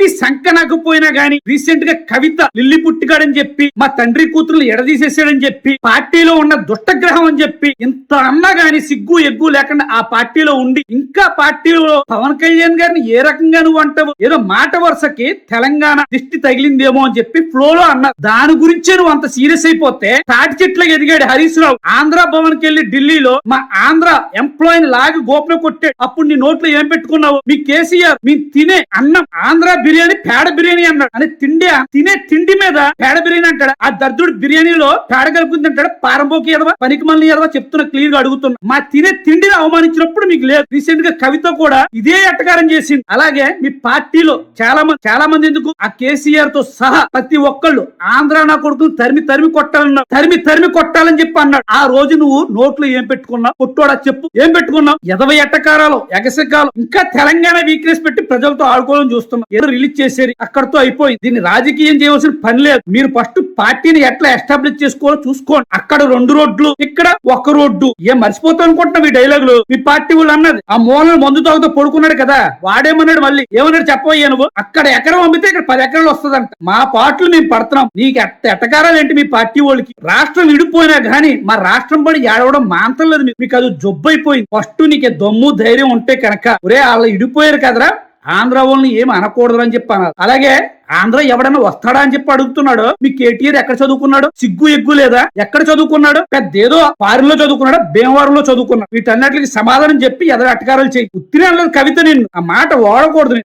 Party సంకనకపోయినా గానీ రీసెంట్గా కవిత lily పుట్టిగాడని చెప్పి మా తండ్రి కూతురులు ఎడదీసేసాడని చెప్పి పార్టీలో ఉన్న దుష్టగ్రహం అని చెప్పి ఇంత అన్నా గాని సిగ్గు ఎగ్గు లేకుండా ఆ పార్టీలో ఉండి ఇంకా పార్టీలో పవన్ కళ్యాణ్ గారిని ఏ రకంగా నువ్వు అంటావు? ఏదో మాట వరుసకి తెలంగాణ దిష్టి తగిలిందేమో అని చెప్పి ఫ్లో లో అన్న దాని గురించే నువ్వు అంత సీరియస్ అయిపోతే తాటి చెట్లకు ఎదిగాడు హరీష్ రావు. ఆంధ్ర భవన్కి ఢిల్లీలో మా ఆంధ్ర ఎంప్లాయీని లాగి గోపన కొట్టాడు అప్పుడు నీ నోట్లో ఏం పెట్టుకున్నావు? మీ కేసీఆర్ మీ తినే అన్నం ఆంధ్ర బిర్యానీ పేడ బిర్యానీ అన్నాడు. అని తిండి తినే తిండి మీద పేడ బిర్యానీ అంటాడు. ఆ దర్దుడు బిర్యానీలో పేడ కలుపుకుంది అంటాడు. పారంబోకి ఎదవా పనికి మళ్ళీ ఎదవా చెప్తున్నా క్లియర్గా అడుగుతున్నా. మా తినే తిండిని అవమానించినప్పుడు మీకు లేదు. రీసెంట్గా కవిత కూడా ఇదే ఎట్టకారం చేసింది అలాగే మీ పార్టీలో చాలా మంది చాలా మంది ఎందుకు? ఆ కేసీఆర్తో సహా ప్రతి ఒక్కళ్ళు ఆంధ్ర నా కొడుకులు తరిమి తరిమి కొట్టాలన్నాడు తరిమి తరిమి కొట్టాలని చెప్పి అన్నాడు. ఆ రోజు నువ్వు నోట్లో ఏం పెట్టుకున్నావు? కొట్టోడా చెప్పు. ఏం పెట్టుకున్నావు? ఎదవ ఎట్టకారాలు ఎగసకాలు ఇంకా తెలంగాణ వీక్నెస్ పెట్టి ప్రజలతో ఆడుకోవాలని చూస్తున్నావు. రిలీజ్ చేశారు అక్కడతో అయిపోయింది. దీన్ని రాజకీయం చేయవలసిన పని లేదు. మీరు ఫస్ట్ పార్టీని ఎట్లా ఎస్టాబ్లిష్ చేసుకోవాలో చూసుకోండి. అక్కడ రెండు రోడ్లు ఇక్కడ ఒక రోడ్డు. ఏం మర్చిపోతాం అనుకుంటున్నాం ఈ డైలాగులు? మీ పార్టీ వాళ్ళు అన్నది. ఆ మూలన మందు తాగుతూ పడుకున్నాడు కదా. వాడేమన్నాడు మళ్ళీ? ఏమన్నాడు చెప్పబోయా నువ్వు? అక్కడ ఎకరం అమ్మితే ఇక్కడ పది ఎకరాలు వస్తుందంట. మా పాటలు మేము పడుతున్నాం. నీకు ఎట్ట ఎట్టకారాలు ఏంటి మీ పార్టీ వాళ్ళకి? రాష్ట్రం విడిపోయినా గానీ మా రాష్ట్రం పడి ఏడవడం మాంతం లేదు. మీకు. మీకు అది జబ్బైపోయింది ఫస్ట్ నీకు దమ్ము ధైర్యం ఉంటే కనుక ఒరే వాళ్ళు ఇడిపోయారు కదరా. ఆంధ్ర వాళ్ళని ఏం అనకూడదు అని చెప్పాను. అలాగే ఆంధ్ర ఎవడన్నా వస్తాడా అని చెప్పి అడుగుతున్నాడు. మీ కేటీఆర్ ఎక్కడ చదువుకున్నాడు? సిగ్గు ఎగ్గు లేదా? ఎక్కడ చదువుకున్నాడు? పెద్దేదో ఫారిన్లో చదువుకున్నాడు? భీమవరంలో చదువుకున్నాడు. వీటన్నిటికి సమాధానం చెప్పి ఎదర అటకారాలు చేయి. ఉత్తినే కవిత నిన్ను. ఆ మాట వాడకూడదు